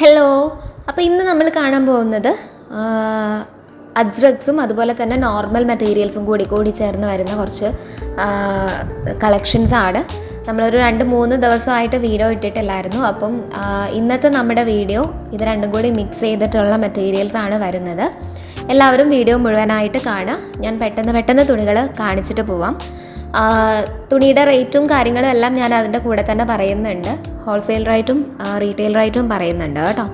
Hello അപ്പോൾ ഇന്ന് നമ്മൾ കാണാൻ പോകുന്നത് അജ്രക്സും അതുപോലെ തന്നെ നോർമൽ മെറ്റീരിയൽസും കൂടി കൂടി ചേർന്ന് വരുന്ന കുറച്ച് കളക്ഷൻസ് ആണ്. നമ്മളൊരു രണ്ട് മൂന്ന് ദിവസമായിട്ട് വീഡിയോ ഇട്ടിട്ടില്ലായിരുന്നു. അപ്പം ഇന്നത്തെ നമ്മുടെ വീഡിയോ ഇത് രണ്ടും കൂടി മിക്സ് ചെയ്തിട്ടുള്ള മെറ്റീരിയൽസ് ആണ് വരുന്നത്. എല്ലാവരും വീഡിയോ മുഴുവനായിട്ട് കാണുക. ഞാൻ പെട്ടെന്ന് പെട്ടെന്ന് തുണികൾ കാണിച്ചിട്ട് പോവാം. തുണിയുടെ റേറ്റും കാര്യങ്ങളും എല്ലാം ഞാൻ അതിന്റെ കൂടെ തന്നെ പറയുന്നുണ്ട്. ഹോൾസെയിൽ റേറ്റും റീറ്റെയിൽ റേറ്റും പറയുന്നുണ്ട് കേട്ടോ.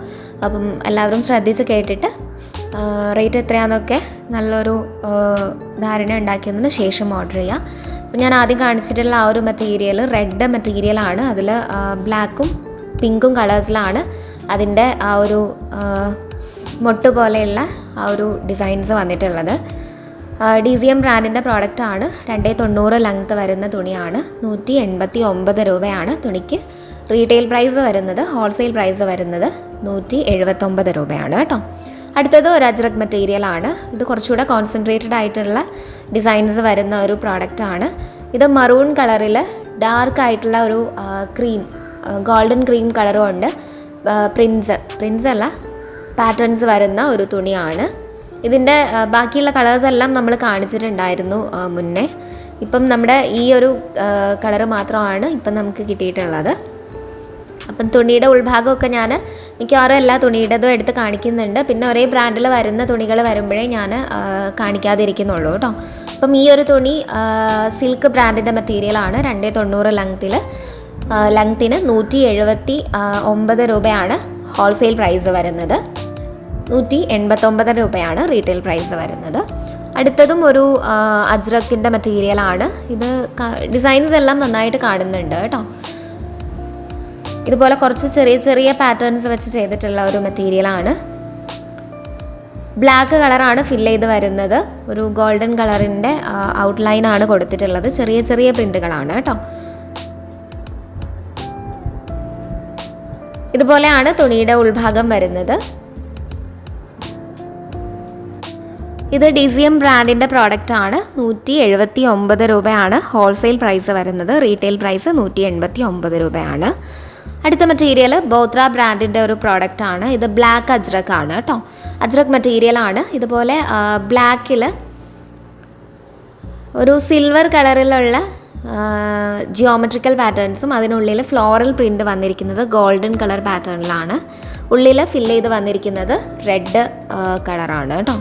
അപ്പം എല്ലാവരും ശ്രദ്ധിച്ച് കേട്ടിട്ട് റേറ്റ് എത്രയാണെന്നൊക്കെ നല്ലൊരു ധാരണ ഉണ്ടാക്കിയതിന് ശേഷം ഓർഡർ ചെയ്യുക അപ്പം ഞാൻ ആദ്യം കാണിച്ചിട്ടുള്ള ആ ഒരു മെറ്റീരിയൽ റെഡ് മെറ്റീരിയലാണ് അതിൽ ബ്ലാക്കും പിങ്കും കളേഴ്സിലാണ് അതിന്റെ ആ ഒരു മൊട്ട് പോലെയുള്ള ആ ഒരു ഡിസൈൻസ് വന്നിട്ടുള്ളത്. ഡി സി എം ബ്രാൻഡിന്റെ പ്രോഡക്റ്റ് ആണ്. രണ്ടേ തൊണ്ണൂറ് ലെങ്ത് വരുന്ന തുണിയാണ്. നൂറ്റി എൺപത്തി ഒമ്പത് രൂപയാണ് തുണിക്ക് റീറ്റെയിൽ പ്രൈസ് വരുന്നത് ഹോൾസെയിൽ പ്രൈസ് വരുന്നത് നൂറ്റി എഴുപത്തൊമ്പത് രൂപയാണ് കേട്ടോ. അടുത്തത് ഒരു അജ്രക് മെറ്റീരിയൽ ആണ്. ഇത് കുറച്ചുകൂടെ കോൺസെൻട്രേറ്റഡ് ആയിട്ടുള്ള ഡിസൈൻസ് വരുന്ന ഒരു പ്രോഡക്റ്റ് ആണ്. ഇത് മറൂൺ കളറിൽ ഡാർക്ക് ആയിട്ടുള്ള ഒരു ക്രീം ഗോൾഡൻ ക്രീം കളറും ഉണ്ട്. പ്രിൻസ് പ്രിൻസ് അല്ല പാറ്റേൺസ് വരുന്ന ഒരു തുണിയാണ്. ഇതിന്റെ ബാക്കിയുള്ള കളേഴ്സ് എല്ലാം നമ്മൾ കാണിച്ചിട്ടുണ്ടായിരുന്നു മുന്നേ. ഇപ്പം നമ്മുടെ ഈ ഒരു കളറ് മാത്രമാണ് ഇപ്പം നമുക്ക് കിട്ടിയിട്ടുള്ളത്. അപ്പം തുണിയുടെ ഉൾഭാഗമൊക്കെ ഞാൻ മിക്കവാറും എല്ലാ തുണിയുടേതും എടുത്ത് കാണിക്കുന്നുണ്ട്. പിന്നെ ഒരേ ബ്രാൻഡിൽ വരുന്ന തുണികൾ വരുമ്പോഴേ ഞാൻ കാണിക്കാതിരിക്കുന്നുള്ളൂ കേട്ടോ. അപ്പം ഈ ഒരു തുണി സിൽക്ക് ബ്രാൻഡിന്റെ മെറ്റീരിയലാണ് രണ്ടേ തൊണ്ണൂറ് ലെങ്ത്തിൽ ലെങ്ത്തിന് നൂറ്റി എഴുപത്തി ഒമ്പത് രൂപയാണ് ഹോൾസെയിൽ പ്രൈസ് വരുന്നത്. നൂറ്റി എൺപത്തൊമ്പത് രൂപയാണ് റീറ്റെയിൽ പ്രൈസ് വരുന്നത്. അടുത്തതും ഒരു അജ്രക്കിന്റെ മെറ്റീരിയലാണ് ഇത് ഡിസൈൻസ് എല്ലാം നന്നായിട്ട് കാണുന്നുണ്ട് കേട്ടോ. ഇതുപോലെ കുറച്ച് ചെറിയ ചെറിയ പാറ്റേൺസ് വെച്ച് ചെയ്തിട്ടുള്ള ഒരു മെറ്റീരിയലാണ് ബ്ലാക്ക് കളറാണ് ഫിൽ ചെയ്ത് വരുന്നത്. ഒരു ഗോൾഡൻ കളറിന്റെ ഔട്ട്ലൈൻ ആണ് കൊടുത്തിട്ടുള്ളത്. ചെറിയ ചെറിയ പ്രിന്റുകളാണ് കേട്ടോ. ഇതുപോലെയാണ് തുണിയുടെ ഉൾഭാഗം വരുന്നത്. ഇത് ഡി സി എം ബ്രാൻഡിന്റെ പ്രോഡക്റ്റ് ആണ്. നൂറ്റി എഴുപത്തി ഒമ്പത് രൂപയാണ് ഹോൾസെയിൽ പ്രൈസ് വരുന്നത്. റീറ്റെയിൽ പ്രൈസ് നൂറ്റി എൺപത്തി ഒമ്പത് രൂപയാണ്. അടുത്ത മെറ്റീരിയൽ ബോത്ര ബ്രാൻഡിന്റെ ഒരു പ്രോഡക്റ്റ് ആണ്. ഇത് ബ്ലാക്ക് അജ്രക് ആണ് കേട്ടോ അജ്രക് മെറ്റീരിയൽ ആണ്. ഇതുപോലെ ബ്ലാക്കിൽ ഒരു സിൽവർ കളറിലുള്ള ജിയോമെട്രിക്കൽ പാറ്റേൺസും അതിനുള്ളിൽ ഫ്ലോറൽ പ്രിന്റ് വന്നിരിക്കുന്നത് ഗോൾഡൻ കളർ പാറ്റേണിലാണ് ഉള്ളിൽ ഫില്ല് ചെയ്ത് വന്നിരിക്കുന്നത് റെഡ് കളറാണ് കേട്ടോ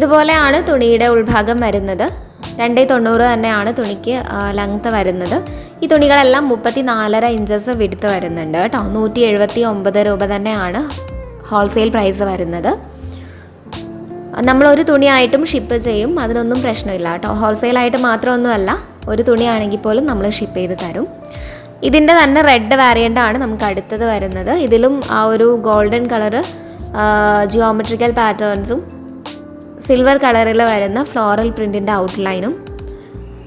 ഇതുപോലെയാണ് തുണിയുടെ ഉൾഭാഗം വരുന്നത്. രണ്ടേ തൊണ്ണൂറ് തന്നെയാണ് തുണിക്ക് ലെങ്ത് വരുന്നത്. ഈ തുണികളെല്ലാം മുപ്പത്തി നാലര ഇഞ്ചസ് വിടുത്ത് വരുന്നുണ്ട് കേട്ടോ. നൂറ്റി എഴുപത്തി ഒമ്പത് രൂപ തന്നെയാണ് ഹോൾസെയിൽ പ്രൈസ് വരുന്നത്. നമ്മളൊരു തുണിയായിട്ടും ഷിപ്പ് ചെയ്യും അതിനൊന്നും പ്രശ്നമില്ല കേട്ടോ. ഹോൾസെയിലായിട്ട് മാത്രമൊന്നുമല്ല ഒരു തുണിയാണെങ്കിൽ പോലും നമ്മൾ ഷിപ്പ് ചെയ്ത് തരും. ഇതിന്റെ തന്നെ റെഡ് ആണ് നമുക്ക് അടുത്തത് വരുന്നത്. ഇതിലും ആ ഒരു ഗോൾഡൻ കളറ് ജിയോമെട്രിക്കൽ പാറ്റേൺസും സിൽവർ കളറിൽ വരുന്ന ഫ്ലോറൽ പ്രിന്റിന്റെ ഔട്ട്ലൈനും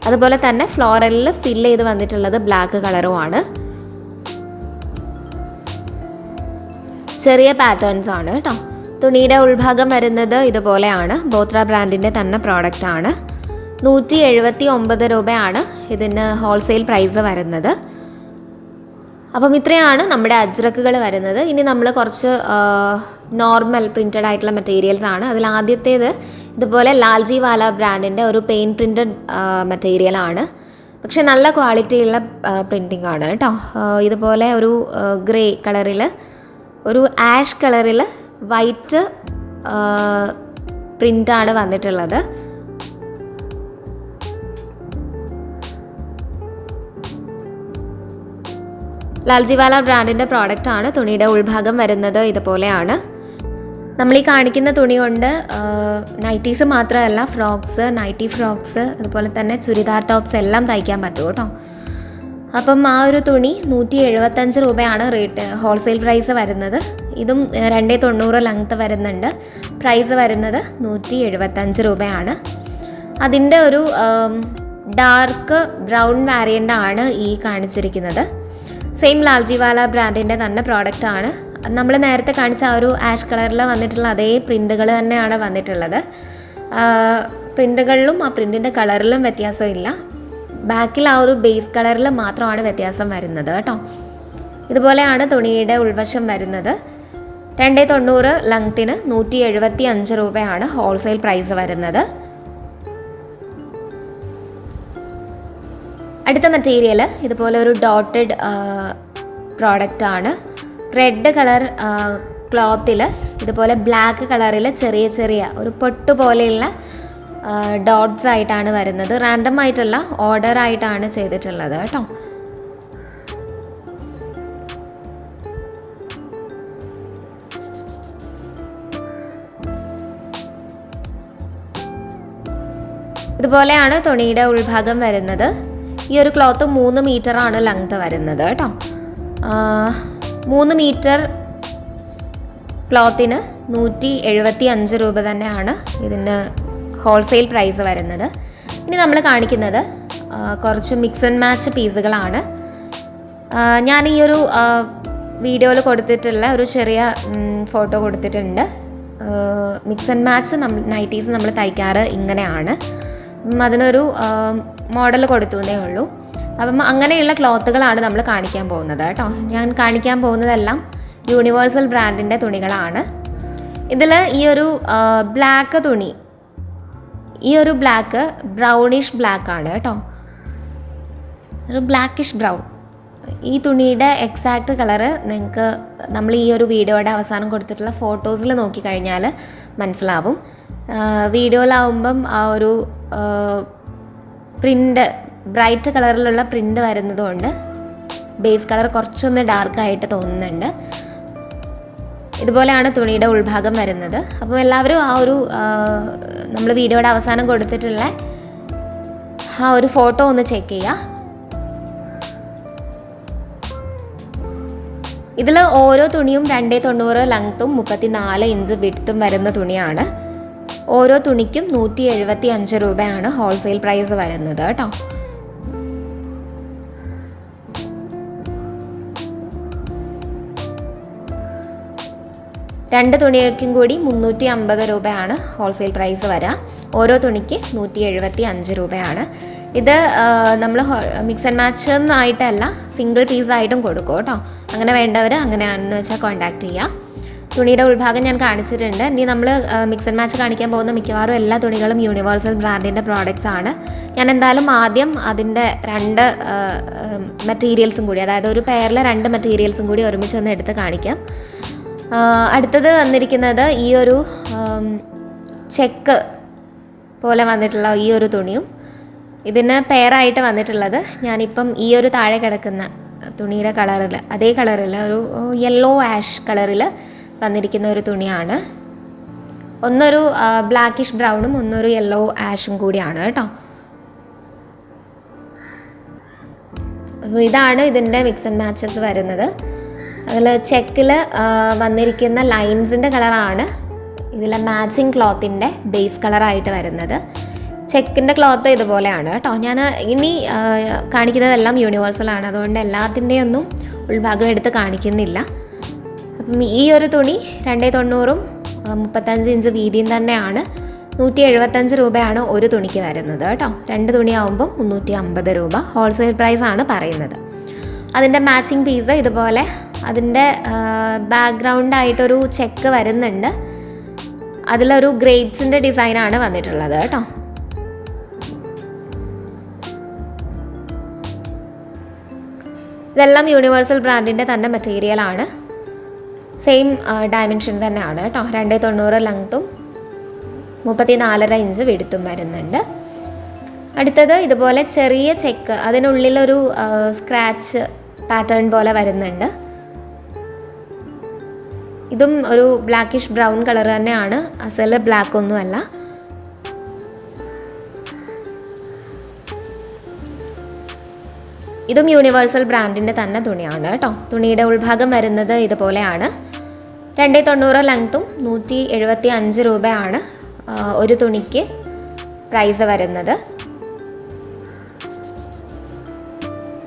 അതുപോലെ തന്നെ ഫ്ലോറലിൽ ഫിൽ ചെയ്ത് വന്നിട്ടുള്ളത് ബ്ലാക്ക് കളറുമാണ് ചെറിയ പാറ്റേൺസ് ആണ് കേട്ടോ. തുണിയുടെ ഉൾഭാഗം വരുന്നത് ഇതുപോലെയാണ്. ബോത്ര ബ്രാൻഡിന്റെ തന്നെ പ്രോഡക്റ്റ് ആണ്. നൂറ്റി എഴുപത്തി ഒമ്പത് രൂപയാണ് ഇതിന് ഹോൾസെയിൽ പ്രൈസ് വരുന്നത്. അപ്പം ഇത്രയാണ് നമ്മുടെ അജ്രക്കുകൾ വരുന്നത്. ഇനി നമ്മൾ കുറച്ച് നോർമൽ പ്രിന്റഡ് ആയിട്ടുള്ള മെറ്റീരിയൽസ് ആണ്. അതിൽ ആദ്യത്തേത് ഇതുപോലെ ലാൽജി വാല ബ്രാൻഡിന്റെ ഒരു പെയിൻ പ്രിന്റഡ് മെറ്റീരിയൽ ആണ്. പക്ഷെ നല്ല ക്വാളിറ്റിയുള്ള പ്രിന്റിംഗ് ആണ് കേട്ടോ. ഇതുപോലെ ഒരു ഗ്രേ കളറിൽ ഒരു ആഷ് കളറിൽ വൈറ്റ് പ്രിന്റാണ് വന്നിട്ടുള്ളത്. ലാൽജിവാല ബ്രാൻഡിന്റെ പ്രോഡക്റ്റ് ആണ്. തുണിയുടെ ഉൾഭാഗം വരുന്നത് ഇതുപോലെയാണ്. നമ്മൾ ഈ കാണിക്കുന്ന തുണി കൊണ്ട് നൈറ്റീസ് മാത്രമല്ല ഫ്രോക്സ് നൈറ്റി ഫ്രോക്സ് അതുപോലെ തന്നെ ചുരിദാർ ടോപ്സ് എല്ലാം തയ്ക്കാൻ പറ്റും കേട്ടോ. അപ്പം ആ ഒരു തുണി നൂറ്റി എഴുപത്തഞ്ച് രൂപയാണ് റേറ്റ് ഹോൾസെയിൽ പ്രൈസ് വരുന്നത്. ഇതും രണ്ടേ തൊണ്ണൂറ് ലെങ്ത്ത് വരുന്നുണ്ട്. പ്രൈസ് വരുന്നത് നൂറ്റി എഴുപത്തഞ്ച് രൂപയാണ്. അതിന്റെ ഒരു ഡാർക്ക് ബ്രൗൺ വാരിയന്റ് ആണ് ഈ കാണിച്ചിരിക്കുന്നത്. സെയിം ലാൽജിവാല ബ്രാൻഡിന്റെ തന്നെ പ്രോഡക്റ്റ് ആണ്. നമ്മൾ നേരത്തെ കാണിച്ച ആ ഒരു ആഷ് കളറിൽ വന്നിട്ടുള്ള അതേ പ്രിന്റുകൾ തന്നെയാണ് വന്നിട്ടുള്ളത്. പ്രിന്റുകളിലും ആ പ്രിന്റിന്റെ കളറിലും വ്യത്യാസമില്ല ബാക്കിൽ ആ ഒരു ബേസ് കളറിൽ മാത്രമാണ് വ്യത്യാസം വരുന്നത് കേട്ടോ. ഇതുപോലെയാണ് തുണിയുടെ ഉൾവശം വരുന്നത്. രണ്ട് തൊണ്ണൂറ് ലങ്ത്തിന് നൂറ്റി എഴുപത്തി അഞ്ച് രൂപയാണ് ഹോൾസെയിൽ പ്രൈസ് വരുന്നത്. അടുത്ത മെറ്റീരിയൽ ഇതുപോലെ ഒരു ഡോട്ടഡ് പ്രോഡക്റ്റ് ആണ്. റെഡ് കളർ ക്ലോത്തിൽ ഇതുപോലെ ബ്ലാക്ക് കളറിൽ ചെറിയ ചെറിയ ഒരു പൊട്ട് പോലെയുള്ള ഡോട്ട്സ് ആയിട്ടാണ് വരുന്നത്. റാൻഡം ആയിട്ടല്ല ഓർഡർ ആയിട്ടാണ് ചെയ്തിട്ടുള്ളത് കേട്ടോ. ഇതുപോലെയാണ് തുണിയുടെ ഉൾഭാഗം വരുന്നത്. ഈ ഒരു ക്ലോത്ത് മൂന്ന് മീറ്ററാണ് ലെങ്ത് വരുന്നത് കേട്ടോ. മൂന്ന് മീറ്റർ ക്ലോത്തിന് നൂറ്റി എഴുപത്തി അഞ്ച് രൂപ തന്നെയാണ് ഇതിന് ഹോൾസെയിൽ പ്രൈസ് വരുന്നത്. ഇനി നമ്മൾ കാണിക്കുന്നത് കുറച്ച് മിക്സ് ആൻഡ് മാച്ച് പീസുകളാണ്. ഞാൻ ഈ ഒരു വീഡിയോയിൽ കൊടുത്തിട്ടുള്ള ഒരു ചെറിയ ഫോട്ടോ കൊടുത്തിട്ടുണ്ട്. മിക്സ് ആൻഡ് മാച്ച് നമ്മൾ നൈറ്റീസ് നമ്മൾ തയ്ക്കാറ് ഇങ്ങനെയാണ്. അതിനൊരു മോഡൽ കൊടുത്തേ ഉള്ളൂ. അപ്പം അങ്ങനെയുള്ള ക്ലോത്തുകളാണ് നമ്മൾ കാണിക്കാൻ പോകുന്നത് കേട്ടോ. ഞാൻ കാണിക്കാൻ പോകുന്നതെല്ലാം യൂണിവേഴ്സൽ ബ്രാൻഡിന്റെ തുണികളാണ്. ഇതിൽ ഈ ഒരു ബ്ലാക്ക് തുണി ഈ ഒരു ബ്ലാക്ക് ബ്രൗണിഷ് ബ്ലാക്ക് ആണ് കേട്ടോ. ഒരു ബ്ലാക്കിഷ് ബ്രൗൺ. ഈ തുണിയുടെ എക്സാക്റ്റ് കളറ് നിങ്ങൾക്ക് നമ്മൾ ഈ ഒരു വീഡിയോയുടെ അവസാനം കൊടുത്തിട്ടുള്ള ഫോട്ടോസിൽ നോക്കിക്കഴിഞ്ഞാൽ മനസ്സിലാവും. വീഡിയോയിലാവുമ്പം ആ ഒരു പ്രിന്റ് ബ്രൈറ്റ് കളറിലുള്ള പ്രിന്റ് വരുന്നതുകൊണ്ട് ബേസ് കളർ കുറച്ചൊന്ന് ഡാർക്കായിട്ട് തോന്നുന്നുണ്ട്. ഇതുപോലെയാണ് തുണിയുടെ ഉൾഭാഗം വരുന്നത്. അപ്പോൾ എല്ലാവരും ആ ഒരു നമ്മൾ വീഡിയോയുടെ അവസാനം കൊടുത്തിട്ടുള്ള ആ ഒരു ഫോട്ടോ ഒന്ന് ചെക്ക് ചെയ്യുക. ഇതിൽ ഓരോ തുണിയും രണ്ടേ തൊണ്ണൂറ് ലെങ്ത്തും മുപ്പത്തിനാല് ഇഞ്ച് വിടുത്തും വരുന്ന തുണിയാണ്. ഓരോ തുണിക്കും നൂറ്റി എഴുപത്തി അഞ്ച് രൂപയാണ് ഹോൾസെയിൽ പ്രൈസ് വരുന്നത് കേട്ടോ. രണ്ട് തുണികൾക്കും കൂടി മുന്നൂറ്റി അമ്പത് രൂപയാണ് ഹോൾസെയിൽ പ്രൈസ് വരിക. ഓരോ തുണിക്ക് നൂറ്റി എഴുപത്തി അഞ്ച് രൂപയാണ്. ഇത് നമ്മൾ മിക്സ് ആൻഡ് മാച്ച് എന്നായിട്ടല്ല സിംഗിൾ പീസായിട്ടും കൊടുക്കും കേട്ടോ. അങ്ങനെ വേണ്ടവർ അങ്ങനെയാണെന്ന് വെച്ചാൽ കോൺടാക്റ്റ് ചെയ്യുക തുണിയുടെ ഉൾഭാഗം ഞാൻ കാണിച്ചിട്ടുണ്ട്. ഇനി നമ്മൾ മിക്സ് ആൻഡ് മാച്ച് കാണിക്കാൻ പോകുന്ന മിക്കവാറും എല്ലാ തുണികളും യൂണിവേഴ്സൽ ബ്രാൻഡിന്റെ പ്രോഡക്റ്റ്സ് ആണ്. ഞാൻ എന്തായാലും ആദ്യം അതിന്റെ രണ്ട് മെറ്റീരിയൽസും കൂടി അതായത് ഒരു പെയറിലെ രണ്ട് മെറ്റീരിയൽസും കൂടി ഒരുമിച്ച് ഒന്ന് എടുത്ത് കാണിക്കാം. അടുത്തത് വന്നിരിക്കുന്നത് ഈ ഒരു ചെക്ക് പോലെ വന്നിട്ടുള്ള ഈ ഒരു തുണിയും. ഇതിന് പെയറായിട്ട് വന്നിട്ടുള്ളത് ഞാനിപ്പം ഈ ഒരു താഴെ കിടക്കുന്ന തുണിയുടെ കളറിൽ അതേ കളറിൽ ഒരു യെല്ലോ ആഷ് കളറിൽ വന്നിരിക്കുന്ന ഒരു തുണിയാണ്. ഒന്നൊരു ബ്ലാക്കിഷ് ബ്രൗണും ഒന്നൊരു യെല്ലോ ആഷും കൂടിയാണ് കേട്ടോ. അപ്പോൾ ഇതാണ് ഇതിന്റെ മിക്സ് ആൻഡ് മാച്ചസ് വരുന്നത്. അതിൽ ചെക്കിൽ വന്നിരിക്കുന്ന ലൈൻസിന്റെ കളറാണ് ഇതിലെ മാച്ചിങ് ക്ലോത്തിന്റെ ബേസ് കളറായിട്ട് വരുന്നത്. ചെക്കിന്റെ ക്ലോത്ത് ഇതുപോലെയാണ് കേട്ടോ. ഞാൻ ഇനി കാണിക്കുന്നതെല്ലാം യൂണിവേഴ്സലാണ് അതുകൊണ്ട് എല്ലാത്തിന്റെയും ഒന്നും ഉൾഭാഗം എടുത്ത് കാണിക്കുന്നില്ല. അപ്പം ഈ ഒരു തുണി രണ്ടേ തൊണ്ണൂറും മുപ്പത്തഞ്ച് ഇഞ്ച് വീതിയും തന്നെയാണ്. നൂറ്റി എഴുപത്തഞ്ച് രൂപയാണ് ഒരു തുണിക്ക് വരുന്നത് കേട്ടോ. രണ്ട് തുണിയാവുമ്പം മുന്നൂറ്റി അമ്പത് രൂപ. ഹോൾസെയിൽ പ്രൈസാണ് പറയുന്നത്. അതിന്റെ മാച്ചിങ് പീസ് ഇതുപോലെ അതിന്റെ ബാക്ക്ഗ്രൗണ്ടായിട്ടൊരു ചെക്ക് വരുന്നുണ്ട്. അതിലൊരു ഗ്രേപ്സിന്റെ ഡിസൈനാണ് വന്നിട്ടുള്ളത് കേട്ടോ. ഇതെല്ലാം യൂണിവേഴ്സൽ ബ്രാൻഡിന്റെ തന്നെ മെറ്റീരിയലാണ് സെയിം ഡയമെൻഷൻ തന്നെയാണ് കേട്ടോ. രണ്ടേ തൊണ്ണൂറ് ലെങ്ത്തും മുപ്പത്തി നാലര ഇഞ്ച് വെടുത്തും വരുന്നുണ്ട്. അടുത്തത് ഇതുപോലെ ചെറിയ ചെക്ക് അതിനുള്ളിലൊരു സ്ക്രാച്ച് പാറ്റേൺ പോലെ വരുന്നുണ്ട്. ഇതും ഒരു ബ്ലാക്കിഷ് ബ്രൗൺ കളർ തന്നെയാണ്. അസൽ ബ്ലാക്ക് ഒന്നുമല്ല. ഇതും യൂണിവേഴ്സൽ ബ്രാൻഡിന്റെ തന്നെ തുണിയാണ് കേട്ടോ. തുണിയുടെ ഉൾഭാഗം വരുന്നത് ഇതുപോലെയാണ്. രണ്ട് തൊണ്ണൂറ് ലെങ്ത്തും നൂറ്റി എഴുപത്തി അഞ്ച് രൂപയാണ് ഒരു തുണിക്ക് പ്രൈസ് വരുന്നത്.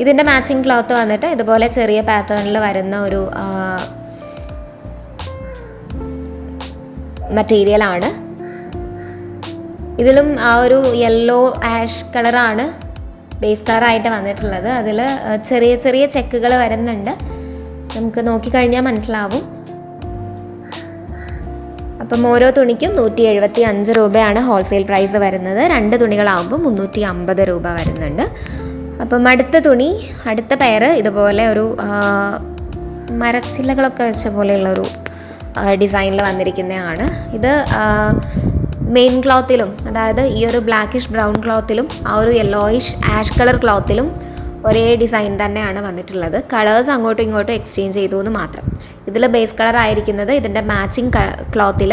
ഇതിന്റെ മാച്ചിങ് ക്ലോത്ത് വന്നിട്ട് ഇതുപോലെ ചെറിയ പാറ്റേണിൽ വരുന്ന ഒരു മെറ്റീരിയലാണ് ഇതിലും ആ ഒരു യെല്ലോ ആഷ് കളറാണ് ബേസ് കളറായിട്ട് വന്നിട്ടുള്ളത്. അതിൽ ചെറിയ ചെറിയ ചെക്കുകൾ വരുന്നുണ്ട്. നമുക്ക് നോക്കിക്കഴിഞ്ഞാൽ മനസ്സിലാവും. അപ്പം ഓരോ തുണിക്കും നൂറ്റി എഴുപത്തി അഞ്ച് രൂപയാണ് ഹോൾസെയിൽ പ്രൈസ് വരുന്നത്. രണ്ട് തുണികളാകുമ്പോൾ മുന്നൂറ്റി അമ്പത് രൂപ വരുന്നുണ്ട്. അപ്പം അടുത്ത തുണി അടുത്ത പെയർ ഇതുപോലെ ഒരു മരച്ചില്ലകളൊക്കെ വെച്ച പോലെയുള്ളൊരു ഡിസൈനിൽ വന്നിരിക്കുന്നതാണ്. ഇത് മെയിൻ ക്ലോത്തിലും അതായത് ഈ ഒരു ബ്ലാക്കിഷ് ബ്രൗൺ ക്ലോത്തിലും ആ ഒരു യെല്ലോയിഷ് ആഷ് കളർ ക്ലോത്തിലും ഒരേ ഡിസൈൻ തന്നെയാണ് വന്നിട്ടുള്ളത്. കളേഴ്സ് അങ്ങോട്ടും ഇങ്ങോട്ടും എക്സ്ചേഞ്ച് ചെയ്തു എന്ന് മാത്രം. ഇതിൽ ബേസ് കളർ ആയിരിക്കുന്നത് ഇതിന്റെ മാച്ചിങ് ക്ലോത്തിൽ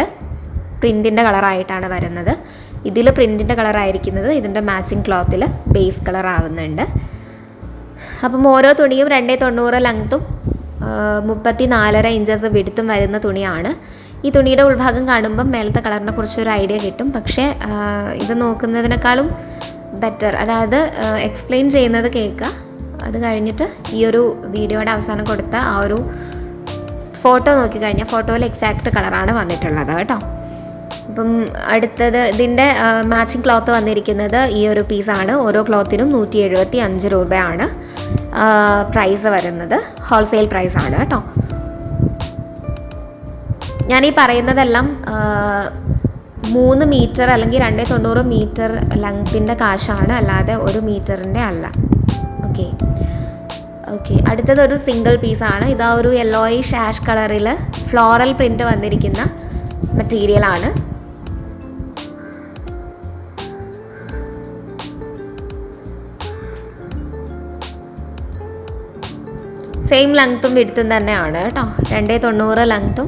പ്രിന്റിന്റെ കളറായിട്ടാണ് വരുന്നത്. ഇതിൽ പ്രിന്റിന്റെ കളറായിരിക്കുന്നത് ഇതിന്റെ മാച്ചിങ് ക്ലോത്തിൽ ബേസ് കളർ ആവുന്നുണ്ട്. അപ്പം ഓരോ തുണിയും രണ്ടേ തൊണ്ണൂറ് ലെങ്ത്തും മുപ്പത്തി നാലര ഇഞ്ചസ് വിടുത്തും വരുന്ന തുണിയാണ്. ഈ തുണിയുടെ ഉൾഭാഗം കാണുമ്പം മേലത്തെ കളറിനെ കുറിച്ച് ഒരു ഐഡിയ കിട്ടും. പക്ഷേ ഇത് നോക്കുന്നതിനേക്കാളും ബെറ്റർ അതായത് എക്സ്പ്ലെയിൻ ചെയ്യുന്നത് കേൾക്കുക. അത് കഴിഞ്ഞിട്ട് ഈ ഒരു വീഡിയോയുടെ അവസാനം കൊടുത്ത ആ ഒരു ഫോട്ടോ നോക്കിക്കഴിഞ്ഞാൽ ഫോട്ടോയിൽ എക്സാക്റ്റ് കളറാണ് വന്നിട്ടുള്ളത് കേട്ടോ. അപ്പം അടുത്തത് ഇതിന്റെ മാച്ചിങ് ക്ലോത്ത് വന്നിരിക്കുന്നത് ഈ ഒരു പീസാണ് ഓരോ ക്ലോത്തിനും നൂറ്റി എഴുപത്തി അഞ്ച് രൂപയാണ് പ്രൈസ് വരുന്നത് ഹോൾസെയിൽ പ്രൈസാണ് കേട്ടോ. ഈ പറയുന്നതെല്ലാം മൂന്ന് മീറ്റർ അല്ലെങ്കിൽ രണ്ടേ തൊണ്ണൂറ് മീറ്റർ ലെങ്ത്തിന്റെ കാശാണ് അല്ലാതെ ഒരു മീറ്ററിന്റെ അല്ല. ഓക്കെ ഓക്കെ അടുത്തത് ഒരു സിംഗിൾ പീസാണ് ഇതാ ഒരു യെല്ലോയിഷ് ആഷ് കളറിൽ ഫ്ലോറൽ പ്രിന്റ് വന്നിരിക്കുന്ന മെറ്റീരിയലാണ് സെയിം ലെങ്ത്തും വിടുത്തും തന്നെയാണ് കേട്ടോ. രണ്ടേ തൊണ്ണൂറ് ലെങ്ത്തും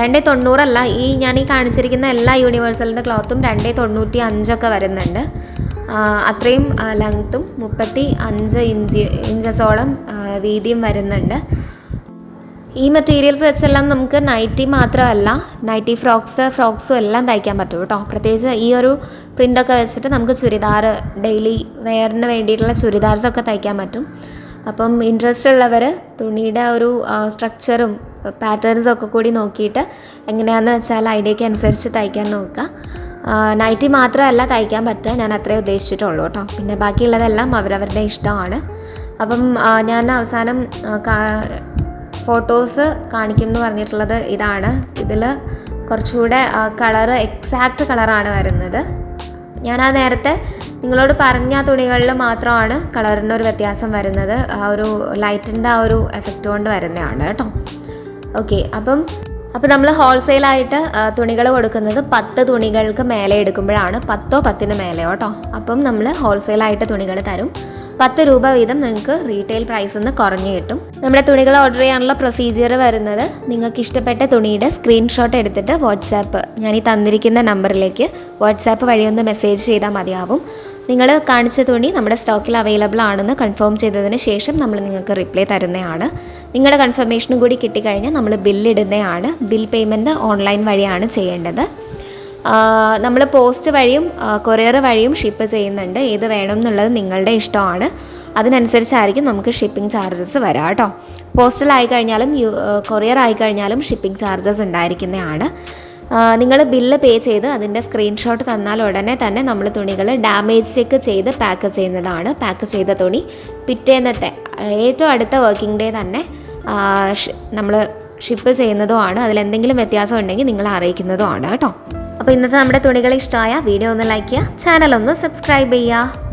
രണ്ടേ തൊണ്ണൂറല്ല ഈ ഞാൻ ഈ കാണിച്ചിരിക്കുന്ന എല്ലാ യൂണിവേഴ്സലിന്റെ ക്ലോത്തും രണ്ടേ തൊണ്ണൂറ്റി അഞ്ചൊക്കെ വരുന്നുണ്ട്. അത്രയും ലെങ്ത്തും മുപ്പത്തി അഞ്ച് ഇഞ്ച് ഇഞ്ചസോളം വീതിയും വരുന്നുണ്ട്. ഈ മെറ്റീരിയൽസ് വെച്ചെല്ലാം നമുക്ക് നൈറ്റി മാത്രമല്ല നൈറ്റി ഫ്രോക്സ് ഫ്രോക്സും എല്ലാം തയ്ക്കാൻ പറ്റും കേട്ടോ. പ്രത്യേകിച്ച് ഈ ഒരു പ്രിന്റൊക്കെ വെച്ചിട്ട് നമുക്ക് ചുരിദാർ ഡെയിലി വെയറിന് വേണ്ടിയിട്ടുള്ള ചുരിദാർസൊക്കെ തയ്ക്കാൻ പറ്റും. അപ്പം ഇൻട്രസ്റ്റ് ഉള്ളവർ തുണിയുടെ ഒരു സ്ട്രക്ചറും പാറ്റേൺസും ഒക്കെ കൂടി നോക്കിയിട്ട് എങ്ങനെയാണെന്ന് വെച്ചാൽ ഐഡിയയ്ക്ക് അനുസരിച്ച് തയ്ക്കാൻ നോക്കുക. നൈറ്റി മാത്രമല്ല തയ്ക്കാൻ പറ്റുക. ഞാൻ അത്രേ ഉദ്ദേശിച്ചിട്ടുള്ളൂ കേട്ടോ. പിന്നെ ബാക്കിയുള്ളതെല്ലാം അവരവരുടെ ഇഷ്ടമാണ്. അപ്പം ഞാൻ അവസാനം ഫോട്ടോസ് കാണിക്കും എന്ന് പറഞ്ഞിട്ടുള്ളത് ഇതാണ്. ഇതിൽ കുറച്ചുകൂടെ കളറ് എക്സാക്റ്റ് കളറാണ് വരുന്നത്. ഞാൻ ആ നേരത്തെ നിങ്ങളോട് പറഞ്ഞ തുണികളിൽ മാത്രമാണ് കളറിന് ഒരു വ്യത്യാസം വരുന്നത്. ആ ഒരു ലൈറ്റിന്റെ ആ ഒരു എഫക്റ്റ് കൊണ്ട് വരുന്നതാണ് കേട്ടോ. ഓക്കെ അപ്പം അപ്പോൾ നമ്മൾ ഹോൾസെയിലായിട്ട് തുണികൾ കൊടുക്കുന്നത് പത്ത് തുണികൾക്ക് മേലെ എടുക്കുമ്പോഴാണ്. പത്തോ പത്തിന് മേലെയോ കേട്ടോ. അപ്പം നമ്മൾ ഹോൾസെയിലായിട്ട് തുണികൾ തരും. പത്ത് രൂപ വീതം നിങ്ങൾക്ക് റീറ്റെയിൽ പ്രൈസിൽ നിന്ന് കുറഞ്ഞു കിട്ടും. നമ്മുടെ തുണികൾ ഓർഡർ ചെയ്യാനുള്ള പ്രൊസീജിയർ വരുന്നത് നിങ്ങൾക്ക് ഇഷ്ടപ്പെട്ട തുണിയുടെ സ്ക്രീൻഷോട്ട് എടുത്തിട്ട് വാട്സാപ്പ് ഞാൻ ഈ തന്നിരിക്കുന്ന നമ്പറിലേക്ക് വാട്സാപ്പ് വഴി ഒന്ന് മെസ്സേജ് ചെയ്താൽ മതിയാവും. നിങ്ങൾ കാണിച്ച തുണി നമ്മുടെ സ്റ്റോക്കിൽ അവൈലബിൾ ആണെന്ന് കൺഫേം ചെയ്തതിന് ശേഷം നമ്മൾ നിങ്ങൾക്ക് റിപ്ലൈ തരുന്നതാണ്. നിങ്ങളുടെ കൺഫർമേഷനും കൂടി കിട്ടിക്കഴിഞ്ഞാൽ നമ്മൾ ബില്ലിടുന്നതാണ് ബിൽ പേയ്മെന്റ് ഓൺലൈൻ വഴിയാണ് ചെയ്യേണ്ടത്. നമ്മൾ പോസ്റ്റ് വഴിയും കൊറിയർ വഴിയും ഷിപ്പ് ചെയ്യുന്നുണ്ട്. ഏത് വേണം എന്നുള്ളത് നിങ്ങളുടെ ഇഷ്ടമാണ്. അതിനനുസരിച്ചായിരിക്കും നമുക്ക് ഷിപ്പിംഗ് ചാർജസ് വരാം കേട്ടോ. പോസ്റ്റൽ ആയിക്കഴിഞ്ഞാലും കൊറിയർ ആയിക്കഴിഞ്ഞാലും ഷിപ്പിംഗ് ചാർജസ് ഉണ്ടായിരിക്കുന്നതാണ്. നിങ്ങൾ ബില്ല് പേ ചെയ്ത് അതിന്റെ സ്ക്രീൻഷോട്ട് തന്നാൽ ഉടനെ തന്നെ നമ്മൾ തുണികൾ ഡാമേജ് ചെക്ക് ചെയ്ത് പാക്ക് ചെയ്യുന്നതാണ്. പാക്ക് ചെയ്ത തുണി പിറ്റേന്നത്തെ ഏറ്റവും അടുത്ത വർക്കിംഗ് ഡേ തന്നെ നമ്മൾ ഷിപ്പ് ചെയ്യുന്നതുമാണ് അതിലെന്തെങ്കിലും വ്യത്യാസം ഉണ്ടെങ്കിൽ നിങ്ങൾ അറിയിക്കുന്നതുമാണ് കേട്ടോ. അപ്പോൾ ഇന്നത്തെ നമ്മുടെ തുണികൾ ഇഷ്ടമായ വീഡിയോ ഒന്ന് ലൈക്ക് ചെയ്യുക. ചാനൽ ഒന്ന് സബ്സ്ക്രൈബ് ചെയ്യുക.